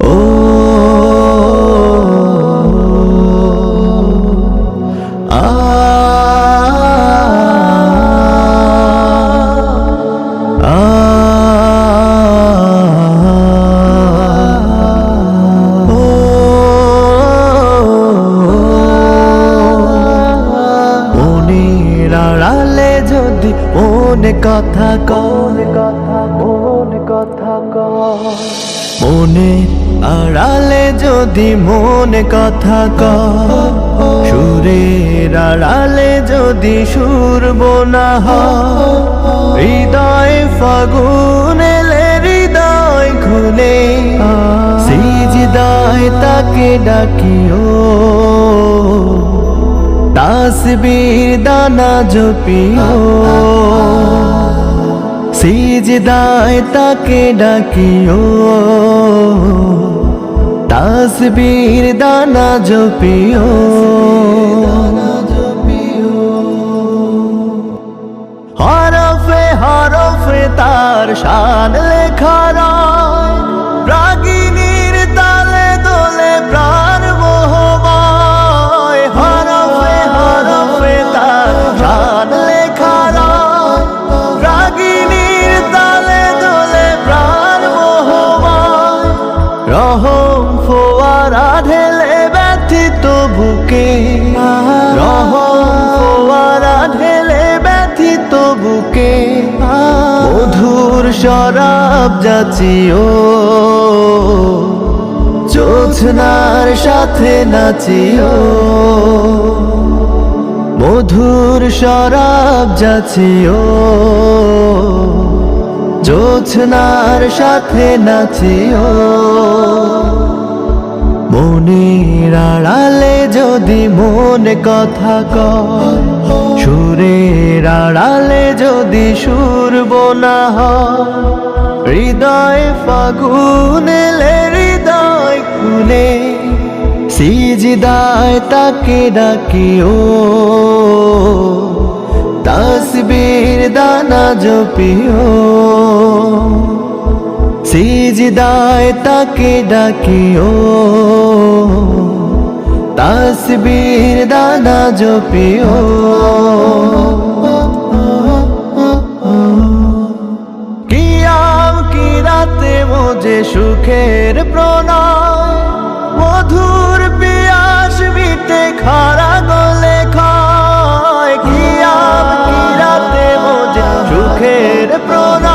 ও আড়ালে যদি মনে কথা কন কথা কথা কন মনে আড়ালে যদি মনে কথা কন সুরের আড়ালে যদি সুর বোনা হৃদয় ফাগুন হৃদয় খুলে, সিজদায় তাকে ডাকিও। তাসবীর দানা জপিও। সিজদায় তাকে ডাকিও। তাসবীর দানা জপিও। হরফে হরফে তার শান লেখা ব্যথিত বুকে রহম ফোয়ারা ঢেলে ব্যথিত বুকে মধুর শরাব যাচিও। জোছনার সাথে নাচিও। মধুর শরাব যাচিও। জোছনার সাথে নাচিও। মনের আড়ালে যদি মনে কথা কয়, সুরের আড়ালে যদি সুর বোনা হৃদয় ফাগুন হৃদয় খুলে, সিজদায় তাকে ডাকিও। তসবির দানা জপিও। সিজদায় তাকে ডাকিও। তসবির দানা জপিও। কিয়াম কি রাতে মোজে সুখের প্রণয়। মধুর পিয়াস মিটে খারা গলে খায় কিয়াম কি রাতে মোজে সুখের প্রণয়।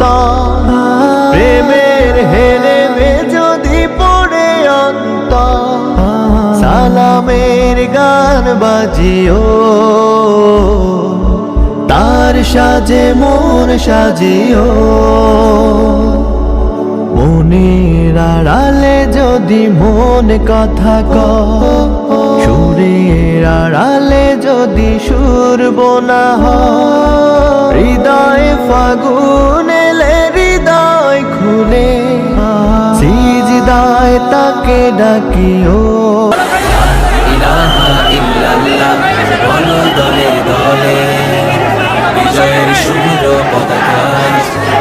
অন্ত প্রেমের হেরে মে যদি পড়ে অন্ত, সালামের গান বাজিও। তার সাজে মন সাজিও। মনের আড়ালে যদি মন কথা কয়, সুরের আড়ালে যদি সুর বোনা হৃদয় ফাগুন ডাকিও। ইলাহা ইল্লাল্লাহ বলো দলে দলে। বিজয়ের শুভ্র পতাকা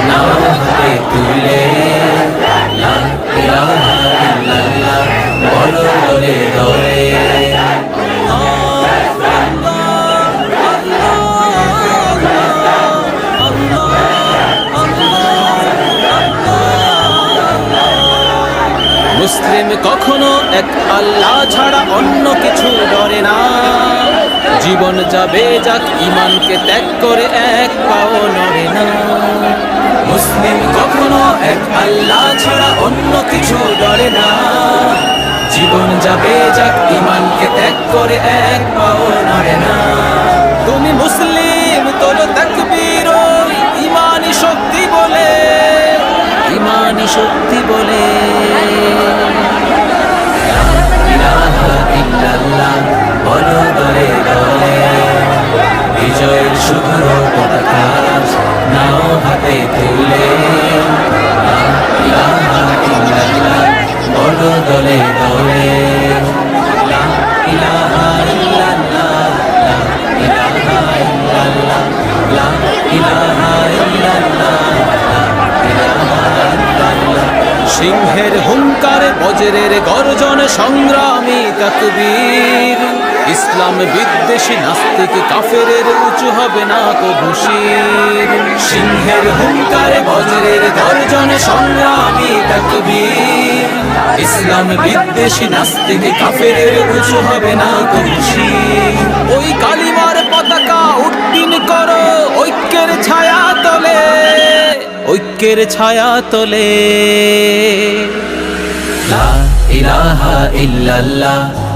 নাও মুসলিম কখনো এক আল্লাহ ছাড়া অন্য কিছু ডরে না। জীবন যাবে যাক ইমানকে ত্যাগ করে এক পাও নড়ে না। মুসলিম কখনো এক আল্লাহ ছাড়া অন্য কিছু ডরে না। জীবন যাবে যাক ইমানকে ত্যাগ করে এক পাও নড়ে না। তুমি মুসলিম, তোর তাকবীর ইমানি শক্তি বলে ইমানি শক্তি বলে। জলে বিজয়ের শুভ্র পতাকা নাও হাতে তুলে। বড় দলে দলে সিংহের হুঙ্কার বজরের গর্জন সংগ্রামী তকবীর ইসলাম বিদ্বেষী নাস্তিক কাফেরের উঁচু হবে না কবু শির সিংহের হুঙ্কারে বজ্রের গর্জন সংগ্রামী ইসলাম বিদ্বেষী নাস্তিক কাফেরের উঁচু হবে না কবু শির ওই কালিমার পতাকা উড্ডিন করো ঐক্যের ছায়া তলে, ঐক্যের ছায়া তলে। লা ইলাহা ইল্লাল্লাহ।